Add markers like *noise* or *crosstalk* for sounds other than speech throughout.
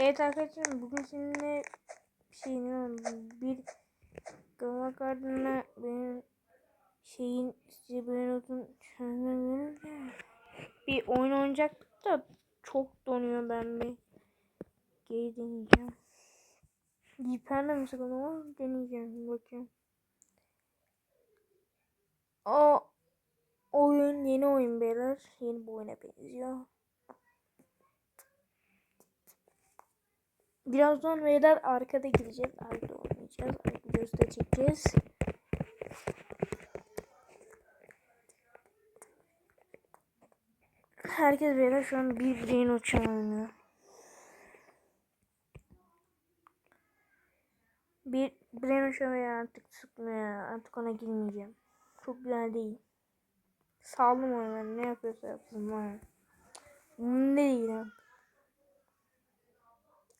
Evet arkadaşlar bugün sizinle şey ne bir Gama Garden'a benim şeyin size böyle notun bir oyun oynayacaktık da çok donuyor ben bir geri deneyeceğim. Hiperle mi sakın ama deneyeceğim bakayım. O oyun yeni oyun beyler. Yeni bir oyuna benziyor. Birazdan beyler arkada gideceğiz. Arkada oynayacağız. Videosu da çekeceğiz. Herkes beyler şu an bir bireyin uçağı oynuyor. Bir bireyin uçağı artık sıkmıyor. Artık ona girmeyeceğim. Çok güzel değil. Saldım onu. Ne yapıyorsa yapsın var. Ne değil ya.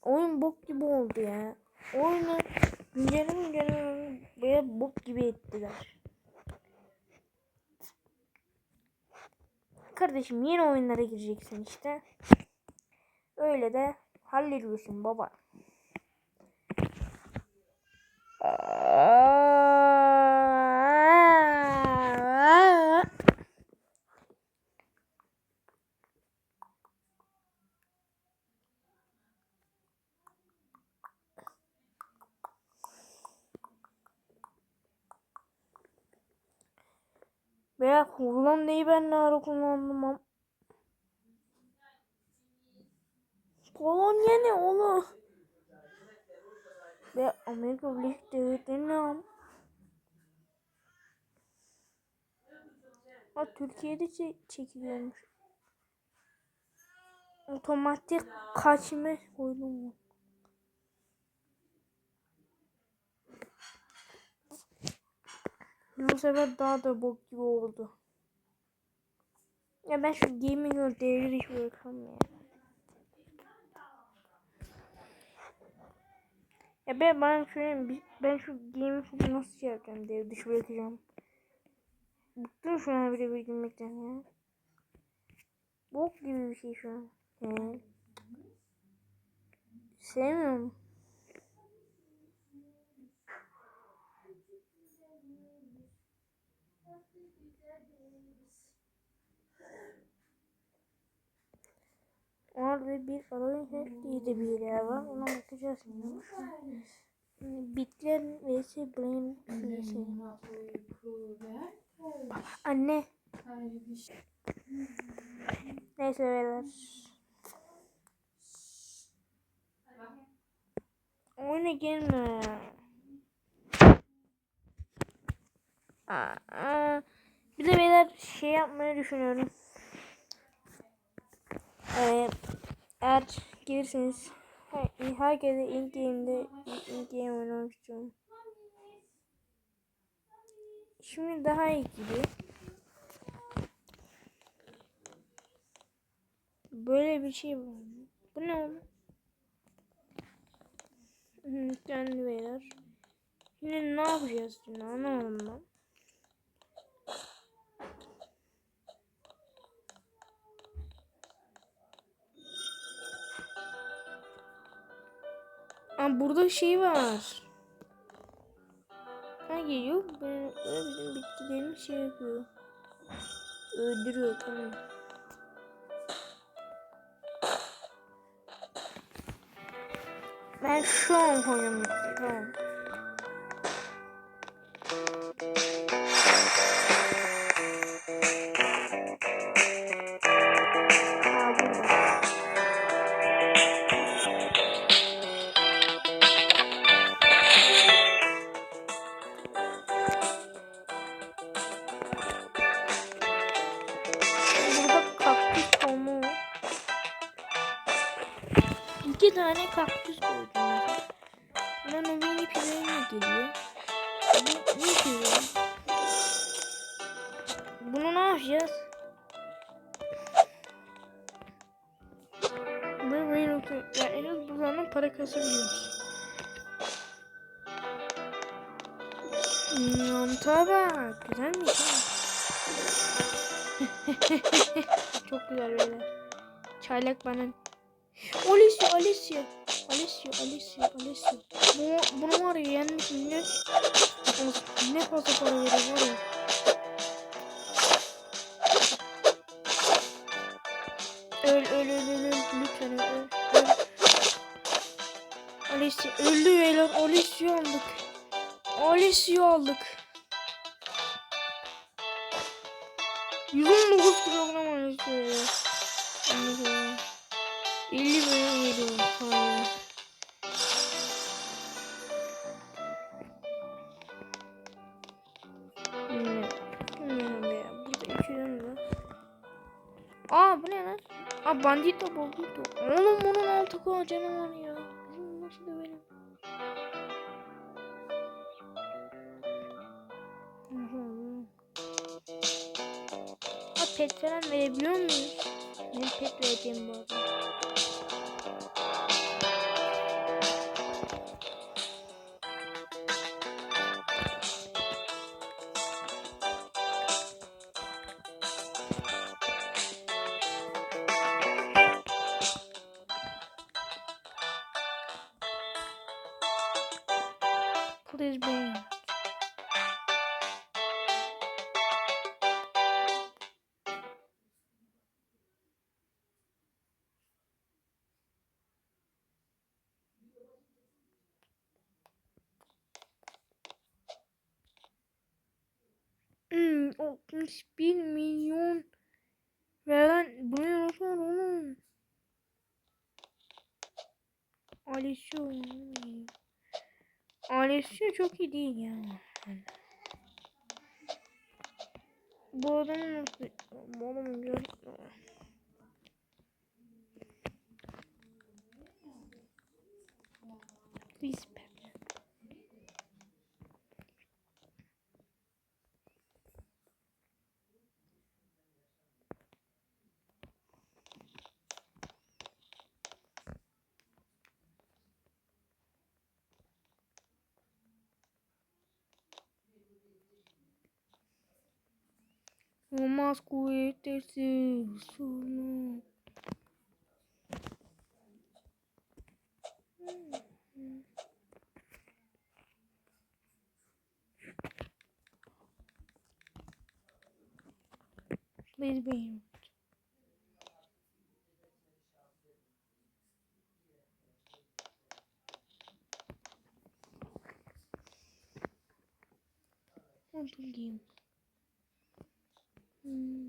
Oyun bok gibi oldu ya. Oyunu güncelleme güncelleme böyle bok gibi ettiler. Kardeşim yeni oyunlara gireceksin işte. Öyle de hallediyorsun baba. Veya Hollanda'yı ben ne ara kullandım am. Polonya ne oğlum? Ve Amerika Birleşik Devletleri ne? Ha Türkiye'de çek çekiliyormuş. Otomatik kaçma koydum Bu sefer daha da bok gibi oldu. Ya ben şu gaming devri hiç bırakamam ya. Ben ben şöyle ben şu gaming nasıl şey yapacağım devre dışı bırakacağım. Bıktım şu an bile bilmekten ya. Bok gibi bir şey şu an. Sevmiyorum. Orada bir diye de bir yer var. Ona bakacağız şimdi. Bitler vs Brain vs. Anne. Neyse beyler. Oyuna ya. Aa, bir de beyler şey yapmayı düşünüyorum. Ee, eğer gelirseniz herkese ilk game'de ilk game oynamak. Şimdi daha iyi gibi. Böyle bir şey var. Bu ne oğlum? Kendi beyler. Şimdi ne yapacağız şimdi anlamadım ben. Aa, burada şey var. Ha geliyor. Ben bizim bitkilerimi şey yapıyor. Öldürüyor tamam. Ben şu an oynamak istiyorum. Tane kaktüs koydum. Buna mini pireyle geliyor. Ne pire? Bunu ne yapacağız? Bu böyle yani en az buradan para kasabiliyoruz. Mantığa bak. Güzelmiş ha. *laughs* Çok güzel böyle. Çaylak bana Alicia, Alicia. Alicia, Alicia, Alicia. Bu, bunu var ya yenmek ne, ne fazla para veriyor var ya. Öl, öl, öl, öl, öl. Lütfen öl, öl, öl. Alicia öldü beyler. Alicia aldık. Alicia aldık. 119 kilogram Alicia ya. Anladım. 50 milyon veriyorum. Hayır. Bilmiyorum. Ya. Burada 200 var. Aa bu ne lan? Aa bandito bandito. Oğlum bunun altı koca canı var ya. Bunu nasıl dövelim? Ha pet falan verebiliyor muyuz? Ben pet vereceğim bu arada. Please be. Hmm, 61 milyon çok iyi değil ya. Bu adamı nasıl... Bu adamı gör... Respect. más cohetes solo. Please be Muito lindo. Hmm.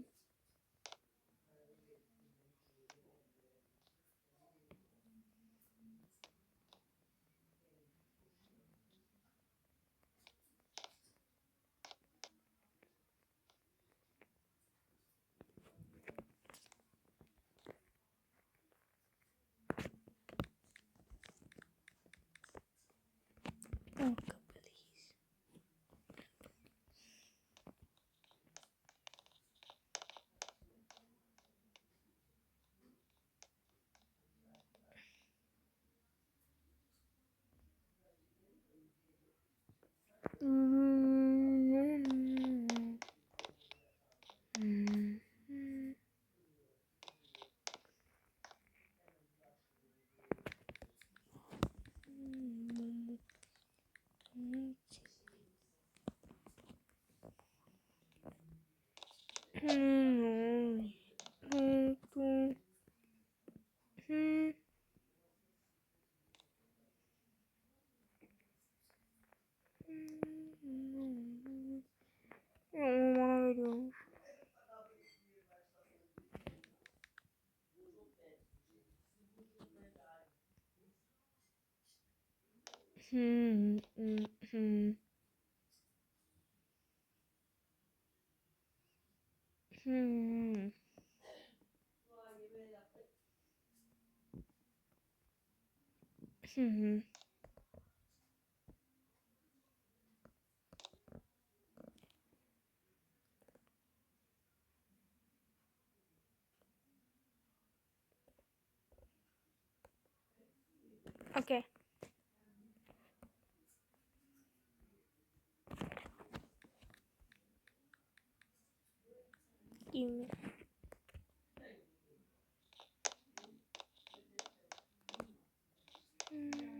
Oh, Hmm, hmm, hmm. Hmm. Hmm. Okay.